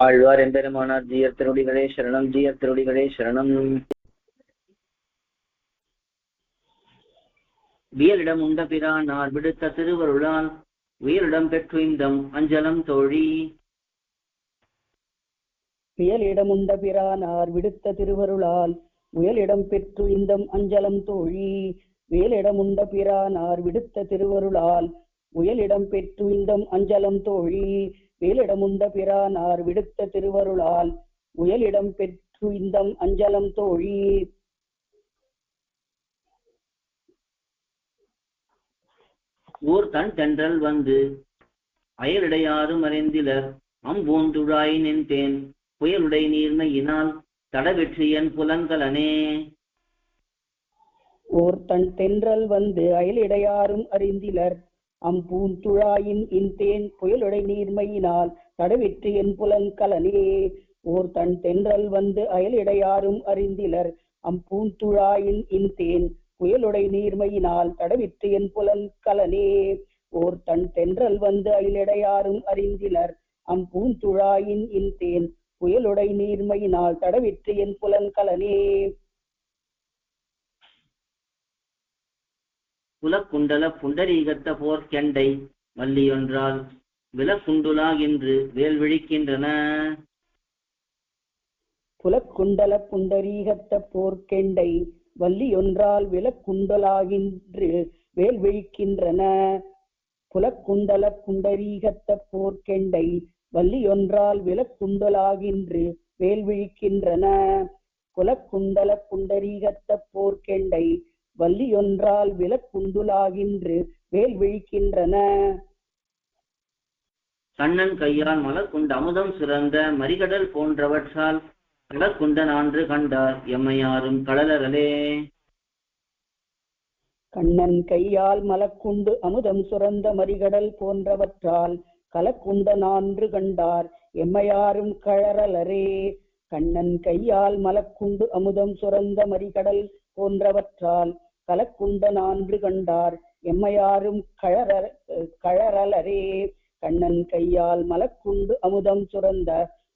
ஆழ்வார் எம்பெருமானார் ஜீயர் திருடிகளே சரணம் ஜீயர் திருடிகளே சரணம். வியலிடம் உண்ட பிரானார் விடுத்த திருவருளால் உயரிடம் பெற்று இந்தம் அஞ்சலம் தோழி. புயலிடமுண்ட பிரானார் விடுத்த திருவருளால் உயலிடம் பெற்று இந்தம் அஞ்சலம் தோழி. வேலிடமுண்ட பிரானார் விடுத்த திருவருளால் உயலிடம் பெற்று இந்தம் அஞ்சலம் தோழி. வேலிடமுண்ட பிரானார் விடுத்த திருவருளால் உயலிடம் பெற்று இந்தம் அஞ்சலம் தோழி. ஊர் தன் தென்றல் வந்து அயலிடையாரும் அறிந்திலர் அம்பூந்துழாய் நின்றேன். புயலுடை நீர்மையினால் தடவெற்றியன் புலன்கலனே. ஓர் தன் தென்றல் வந்து அயலிடையாரும் அறிந்திலர். அம்பூந்துழாயின் இன்தேன் புயலுடை நீர்மையினால் தடவிற்று என் புலன்கலனே. ஓர் தன் தென்றல் வந்து அயலிடையாரும் அறிந்திலர். அம்பூந்துழாயின் இன்தேன் புயலுடை நீர்மையினால் தடவிற்று என் புலன்கலனே. ஓர் தன் தென்றல் வந்து அயலிடையாரும் அறிந்திலர். அம்பூந்துழாயின் இன்தேன் புயலுடை நீர்மையினால் தடவிற்று என் புலன்கலனே. குலக்குண்டல புண்டரீகத்த போர்க்கெண்டை வள்ளியொன்றால் விலக்குண்டுலா என்று வேல் விழிக்கின்றன குலக்குண்டல புண்டரீகத்த போர்க்கெண்டை வள்ளியொன்றால் விலக்குண்டலாகின்று வேல் விழிக்கின்றன குலக்குண்டல புண்டரீகத்த போர்க்கெண்டை வள்ளியொன்றால் விலக்குண்டலாகின்று வேல் விழிக்கின்றன குலக்குண்டல புண்டரீகத்த போர்க்கெண்டை வள்ளியொன்றால் விலக்குண்டுலாகின்று வேல் விழிக்கின்றன. கண்ணன் கையால் மலர் கொண்ட அமுதம் சிறந்த மறிகடல் போன்றவற்றால் கடற்குண்ட நான்று கண்டார் எம்மையாரும் கடலரலே கண்ணன் கையால் மலக்குண்டு அமுதம் சுரந்த மறிகடல் போன்றவற்றால் கலக்குண்ட நான்று கண்டார் எம்மையாரும் கழறலரே கண்ணன் கையால் மலக்குண்டு அமுதம் சுரந்த மறிகடல் போன்றவற்றால் கலக்குண்ட நான்று கண்டார். எம்மையாரும் கழற கழறலரே. கண்ணன் கையால் மலக்குண்டு அமுதம் சுரந்த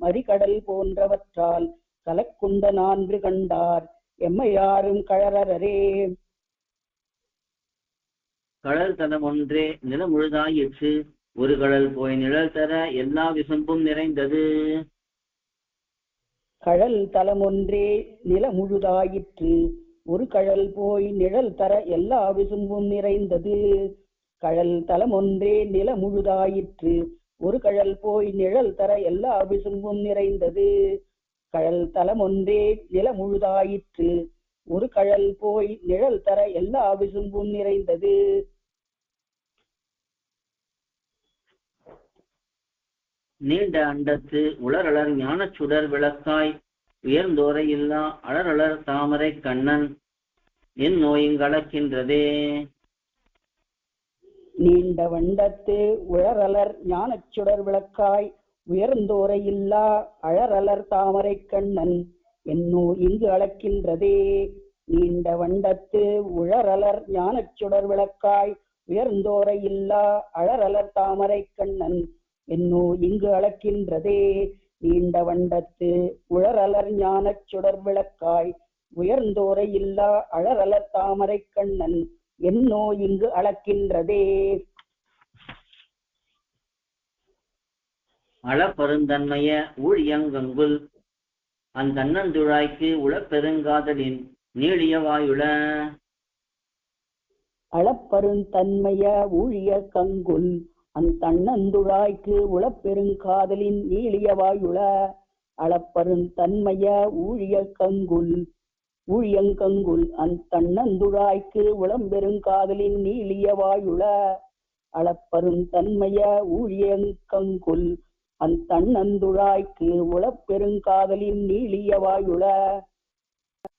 மறிகடல் போன்றவற்றால் கலக்குண்ட நான்று கண்டார். எம்மையாரும் கழறரே கடல் தலம் ஒன்றே நிலமுழுதாயிற்று ஒரு கடல் போய் நிழல் தர எல்லா விசும்பும் நிறைந்தது. கழல் தலமொன்றே நில முழுதாயிற்று. ஒரு கழல் போய் நிழல் தர எல்லா விசும்பும் நிறைந்தது. கழல் தலம் ஒன்றே நில முழுதாயிற்று. ஒரு கழல் போய் நிழல் தர எல்லா விசும்பும் நிறைந்தது. கழல் தலம் ஒன்றே நில முழுதாயிற்று. ஒரு கழல் போய் நிழல் தர எல்லா விசும்பும் நிறைந்தது. நீண்ட அண்டத்து உலரலர் ஞானச் சுடர் விளக்காய் உயர்ந்தோரை இல்லா அலரலர் தாமரை கண்ணன் என் நோயுங்களக்கின்றதே நீண்ட வண்டத்து உழறலர் ஞானச் சுடர் விளக்காய் உயர்ந்தோரை இல்லா அழறலர் தாமரை கண்ணன் என்னோ இங்கு அளக்கின்றதே நீண்ட வண்டத்து உழறலர் ஞானச் சுடர் விளக்காய் உயர்ந்தோரை இல்லா அழறலர் தாமரை கண்ணன் என்னோ இங்கு அளக்கின்றதே நீண்ட வண்டத்து உழறலர் ஞானச் சுடர் விளக்காய் உயர்ந்தோரை இல்லா அழறலர் தாமரை கண்ணன் என்னோ இங்கு அளக்கின்றதே. அளப்பெருந்தன்மைய ஊழியங்கங்குல் அந்தன்னந்துழாய்க்கு உளப்பெருங்காதலின் நீளிய வாயுள. அளப்பருந்தன்மைய ஊழிய கங்குல் அந்தண்ணந்துழாய்க்கு உளப்பெருங்காதலின் நீளியவாயுள அளப்பருந்தன்மைய ஊழிய கங்குல் ஊழியங்கங்குல் அந்தண்ணந்துழாய்க்கு உளம்பெருங்காதலின் நீளியவாயுள அளப்பருந்தன்மைய ஊழியங்கங்குல் அந்தண்ணந்துழாய்க்கு உளப்பெருங்காதலின் நீளியவாயுள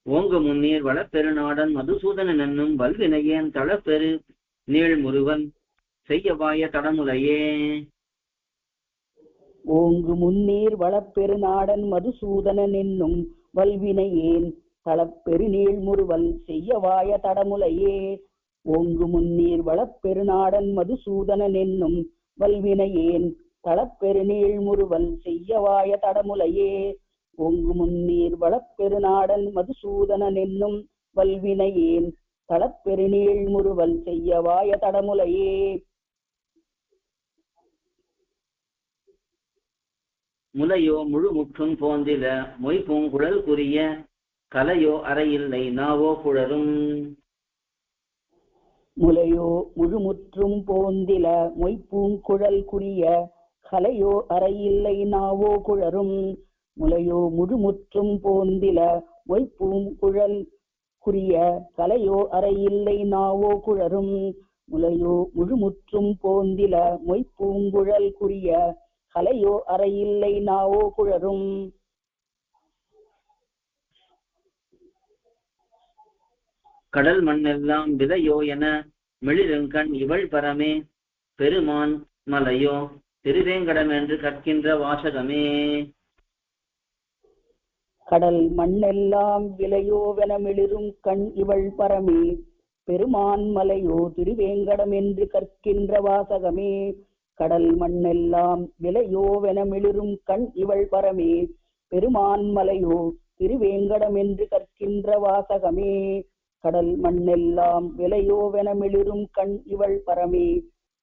ஓங்க முன்னீர் வளப்பெருநாடன் மதுசூதனன் என்னும் வல்வினையேன் தளப்பெரு நீழ்முருவன் செய்யவாய தடமுலையே. ஓங்கு முன்னீர் வளப்பெருநாடன் மதுசூதனன் என்னும் வல்வினையேன் தளப்பெருநீள் முறுவல் செய்யவாய தடமுலையே. ஓங்கு முன்னீர் வளப்பெருநாடன் மதுசூதனன் என்னும் வல்வினையேன் தளப்பெருநீள் முறுவல் செய்யவாய தடமுலையே. ஒங்கு முன்னீர் வளப்பெருநாடன் மதுசூதனன் என்னும் வல்வினையேன் தளப்பெருநீள் முறுவல் செய்யவாய தடமுலையே. முலையோ முழு முற்றும் போந்தில மொய் பூங்குழல் குறிய கலையோ அறையில்லை நாவோ குழரும் முலையோ முழுமுற்றும் போந்தில மொய்ப்பூங்குழல் குறிய கலையோ அறையில்லை நாவோ குழரும் முலையோ முழுமுற்றும் போந்தில மொய்ப்பூங்குழல் குறிய கலையோ அறையில்லை நாவோ குழரும் முலையோ முழுமுற்றும் போந்தில மொய்ப்பூங்குழல் குறிய கலையோ அறையில்லை நாவோ குழரும். கடல் மண்ணெல்லாம் விதையோ என மிளிருங்கண் இவள் பரமே. பெருமான் மலையோ திருவேங்கடம் என்று கற்கின்ற வாசகமே. கடல் மண்ணெல்லாம் விலையோவென மிளிரும் கண் இவள் பரமே. பெருமான் மலையோ திருவேங்கடம் என்று கற்கின்ற வாசகமே. கடல் மண்ணெல்லாம் விலையோ மிளிரும் கண் இவள் பரமே. பெருமான் மலையோ திருவேங்கடம் என்று கற்கின்ற வாசகமே. கடல் மண்ணெல்லாம் விலையோ மிளிரும் கண் இவள் பரமே.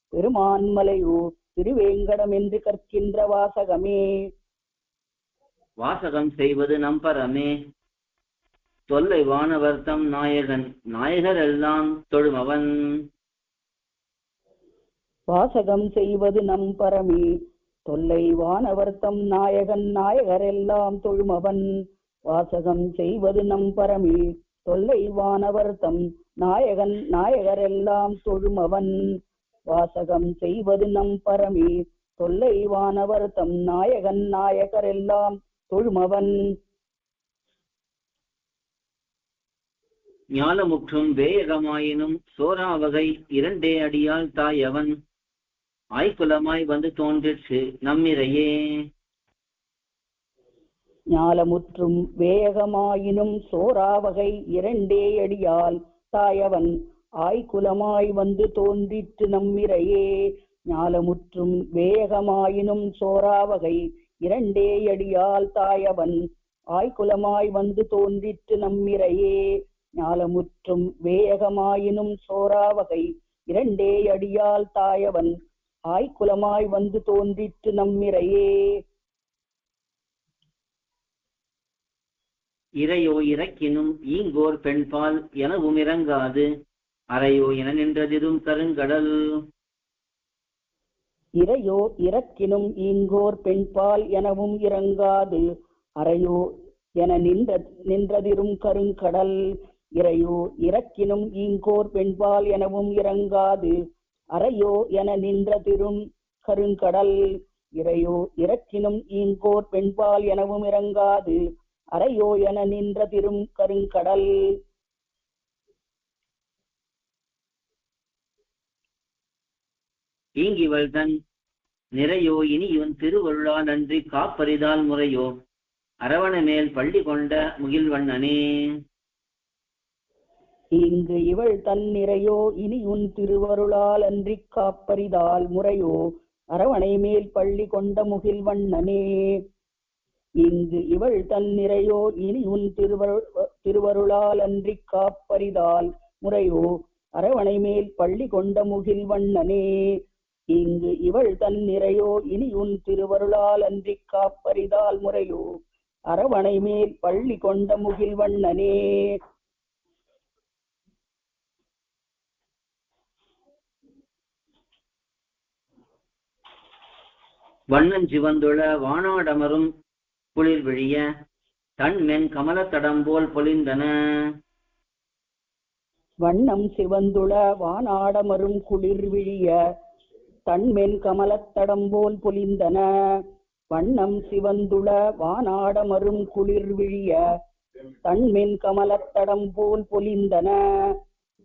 பெருமான் மலையோ திருவேங்கடம் என்று கற்கின்ற வாசகமே. வாசகம் செய்வது நம்பரமே தொல்லை வானவர்த்தம் நாயகன் நாயகர் எல்லாம் தொழுமவன். வாசகம் செய்வது நம் பரமே. தொல்லை வானவர்த்தம் நாயகன் நாயகர் எல்லாம் தொழுமவன். வாசகம் செய்வது நம் பரமே. தொல்லை வானவர்த்தம் நாயகன் நாயகர் எல்லாம் தொழுமவன். வாசகம் செய்வது நம் பரமே. தொல்லை வானவர்த்தம் நாயகன் நாயகர் எல்லாம் தொழுமவன். ஞானமுற்றும் வேயகமாயினும் சோராவகை இரண்டே அடியால் தாயவன். ஆய்குலமாய் வந்து தோன்றிற்று நம்மிரையே ஞாலமுற்றும் வேகமாயினும் சோராவகை இரண்டே அடியால் தாயவன் ஆய்குலமாய் வந்து தோன்றிற்று நம்மிரையே ஞாலமுற்றும் வேகமாயினும் சோராவகை இரண்டே அடியால் தாயவன் ஆய்குலமாய் வந்து தோன்றிற்று நம்மிரையே ஞாலமுற்றும் வேகமாயினும் சோராவகை இரண்டே அடியால் தாயவன் ஆய்குலமாய் வந்து தோன்றிற்று நம்மிரையே இறையோ இறக்கினும் ஈங்கோர் பெண்பால் எனவும் இறங்காது. அறையோ என நின்றதிரும் கருங்கடல். இறையோ இறக்கினும் ஈங்கோர் பெண்பால் எனவும் இறங்காது. அறையோ என நின்ற நின்றதிரும் கருங்கடல். இறையோ இறக்கினும் ஈங்கோர் பெண்பால் எனவும் இறங்காது. அறையோ என நின்ற திரும் கருங்கடல் இறையோ இறக்கினும் ஈங்கோர் பெண்பால் எனவும் இறங்காது. அறையோ என நின்ற திரும் கருங்கடல் ஈங்கிவள் தன் நிறையோ இனியுன் திருவருளா நன்றி காப்பரிதால் முறையோ. அரவண மேல் பள்ளி கொண்ட முகில்வண்ணனே. இங்கு இவள் தன் நிறையோ இனி உன் திருவருளால் அன்றி காப்பரிதால் முறையோ அரவணை மேல் பள்ளி கொண்ட முகில் வண்ணனே. இங்கு இவள் தன்னிறையோ இனி உன் திருவரு திருவருளால் அன்றி காப்பரிதால் முறையோ அரவணை மேல் பள்ளி கொண்ட முகில்வண்ணனே இங்கு இவள் தன் நிறையோ இனி உன் திருவருளால் அன்றி காப்பரிதால் முறையோ அரவணை மேல் பள்ளி கொண்ட முகில் வண்ணனே. சிவந்துள வானாடமரும் குளிர் விழிய தன் மென் கமலத்தடம் போல் பொலிந்தன. வண்ணம் சிவந்துள வானாடமரும் குளிர் விழிய தன்மென் கமலத்தடம் போல் பொலிந்தன. வண்ணம் சிவந்துள வானாடமரும் குளிர் விழிய தன்மென் கமலத்தடம் போல் பொலிந்தன.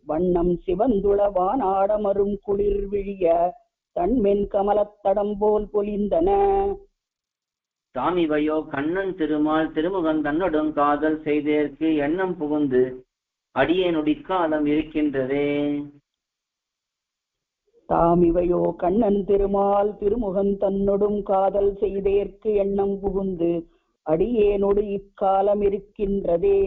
வண்ணம் சிவந்துள வானாடமரும் குளிர் விழிய தன்மென் கமலத்தடம் போல் பொலிந்தன. தாமிவையோ கண்ணன் திருமால் திருமுகன் தன்னடும் காதல் செய்தேற்கு எண்ணம் புகுந்து அடியே நொடிக்காலம் இருக்கின்றதே. தாமிவையோ கண்ணன் திருமால் திருமுகன் தன்னொடும் காதல் செய்தேற்கு எண்ணம் புகுந்து அடியேனொடு இக்காலம் இருக்கின்றதே.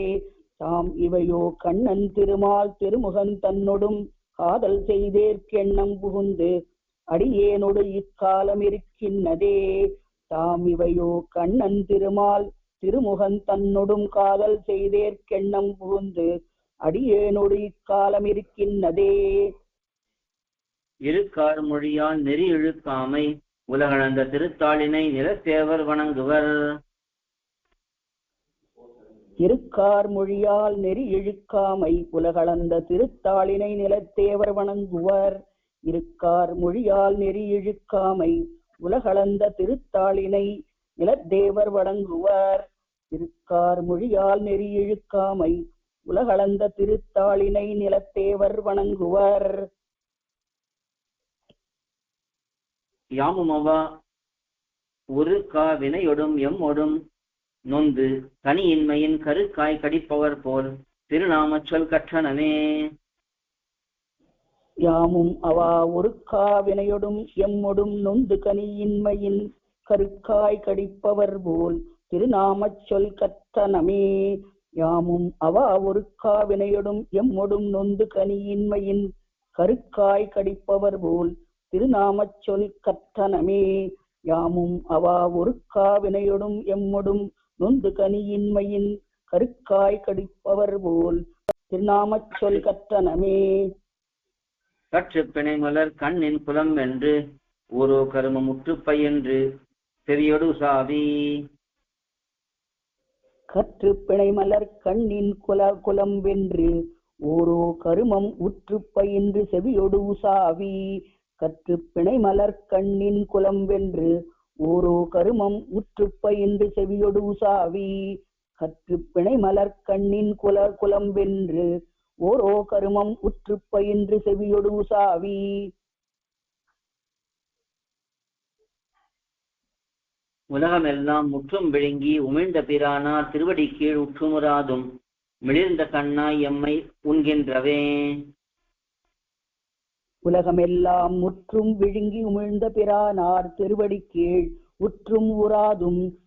தாம் இவையோ கண்ணன் திருமால் திருமுகன் தன்னொடும் காதல் செய்தேற்கெண்ணம் புகுந்து அடியேனொடு இக்காலம் இருக்கின்றதே தாம் இவையோ கண்ணன் திருமால் திருமுகன் தன்னொடும் காதல் செய்தேற்கெண்ணம் புகுந்து அடியேனொடு இக்காலம் இருக்கின்றதே இருக்கார் மொழியால் நெறி இழுக்காமை உலகளந்த திருத்தாளினை நிலத்தேவர் வணங்குவர். இருக்கார் மொழியால் நெறி இழுக்காமை உலகளந்த திருத்தாளினை நிலத்தேவர் வணங்குவர். இருக்கார் மொழியால் நெறி இழுக்காமை உலகளந்த திருத்தாளினை நிலத்தேவர் வணங்குவர். இருக்கார் மொழியால் நெறி இழுக்காமை உலகளந்த திருத்தாளினை நிலத்தேவர் வணங்குவர். யாமுமவா ஒரு கா வினையொடும் எம்மொடும் நொந்து தனியின்மையின் கருக்காய் கடிப்பவர் போல் திருநாமச் சொல் கற்றனமே யாமும் அவா ஒரு காவினையொடும் எம்மொடும் நொந்து கனியின்மையின் கருக்காய் கடிப்பவர் போல் திருநாமச் சொல் கத்தனமே. யாமும் அவா ஒரு காவினையொடும் எம்மொடும் நொந்து கனியின்மையின் கருக்காய் கடிப்பவர் போல் திருநாமச் சொல் கத்தனமே. யாமும் அவா ஒரு காவினையொடும் எம்மொடும் நொந்து கனியின்மையின் கருக்காய் கடிப்பவர் போல் திருநாமச் சொல் கத்தனமே. கற்று பிணைமலர் கண்ணின் புலம் வென்று ஊரோ கரும முற்றுப்பையென்று செவியொடு சாவி. கற்று பிணைமலர் கண்ணின் குல குலம் வென்று ஓரோ கருமம் உற்று பயின்று செவியொடு உசாவி கற்று பிணை மலர் கண்ணின் குலம் வென்று ஓரோ கருமம் உற்று பயின்று செவியொடு உசாவி கற்று பிணை மலர் கண்ணின் குல குலம் வென்று ஓரோ கருமம் உற்று பயின்று செவியொடு உசாவி. உலகமெல்லாம் முற்றும் விழுங்கி உமிழ்ந்த பிரானார் திருவடி கீழ் உற்றுமுறாதும். மிளிர்ந்த கண்ணாய் எம்மை உண்கின்றவே. உலகமெல்லாம் முற்றும் விழுங்கி உமிழ்ந்த பிரானார் திருவடி கீழ் உற்றும் உறாதும்.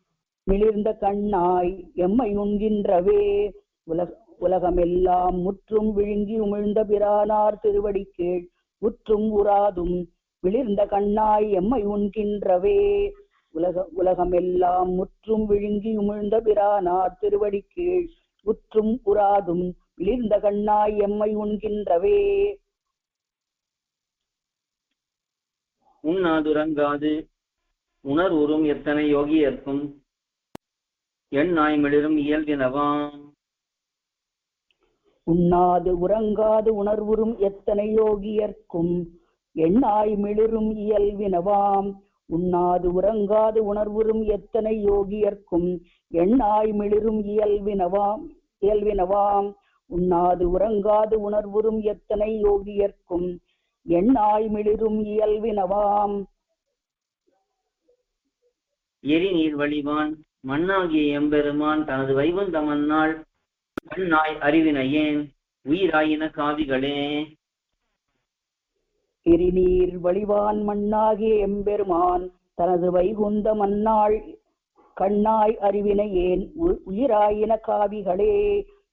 மிளிர்ந்த கண்ணாய் எம்மை உண்கின்றவே. உலக உலகமெல்லாம் முற்றும் விழுங்கி உமிழ்ந்த பிரானார் திருவடி கீழ் உற்றும் உராதும் விளிர்ந்த கண்ணாய் எம்மை உண்கின்றவே. உலக உலகமெல்லாம் முற்றும் விழுங்கி உமிழ்ந்த பிரானார் திருவடி கீழ் உற்றும் உராதும் விளிர்ந்த கண்ணாய் எம்மை உண்கின்றவே. உண்ணாதுறங்காது உணர்வுறும் எத்தனை யோகியர்க்கும் எண்ணாய் மிளிரும் இயல்பினவாம். உண்ணாது உறங்காது உணர்வுறும் எத்தனை யோகியர்க்கும்? எண்ணாய் மிளிரும் இயல்வினவாம் உண்ணாது உறங்காது உணர்வுறும் எத்தனை யோகியர்க்கும்? எண்ணாய் மிளிரும் இயல்வினவாம் இயல்வினவாம் உண்ணாது உறங்காது உணர்வுறும் எத்தனை யோகியர்க்கும்? எண்ணாய் மிளிரும் இயல்வினவாம் எரிநீர் வழிவான் மண்ணாகிய எம்பெருமான் தனது வைகுந்த மன்னாள் கண்ணாய் அறிவினையேன் உயிராயின காவிகளே எரிநீர் வழிவான் மண்ணாகிய எம்பெருமான் தனது வைகுந்த மண்ணாள் கண்ணாய் அறிவினையேன் உ- உயிராயின காவிகளே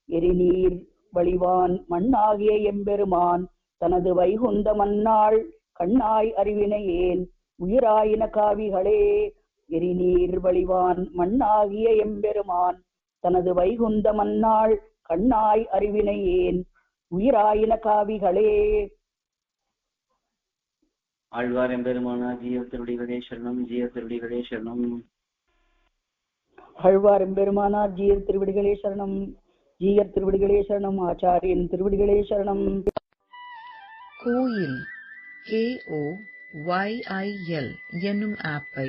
எரிநீர் வழிவான் மண்ணாகிய எம்பெருமான் தனது வைகுந்த மண்ணாள் கண்ணாய் அறிவினையேன் உயிராயின காவிகளே எரிநீர் வழிவான் மண்ணாகிய எம்பெருமான் தனது வைகுந்த மன்னாள் கண்ணாய் அறிவினையேன் உயிராயின காவிகளே. ஆழ்வார் எம்பெருமானார் ஜீவ திருடிகளே சரணம் ஜீவ திருடிகளே சரணம். ஆழ்வார் எம்பெருமானார் ஜீயர் திருவிடிகளே சரணம் ஜீயர் திருவிடிகளே சரணம் ஆச்சாரியன் திருவிடிகளே சரணம். கோயில் K O Y I L என்னும் ஆப்பை